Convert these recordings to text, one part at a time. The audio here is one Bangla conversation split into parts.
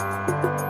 ভালো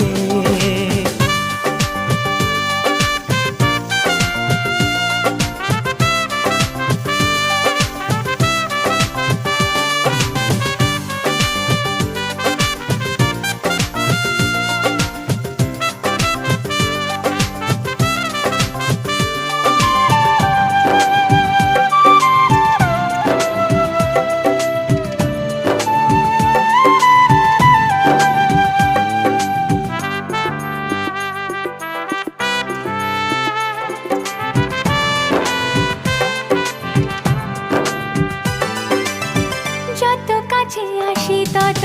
তত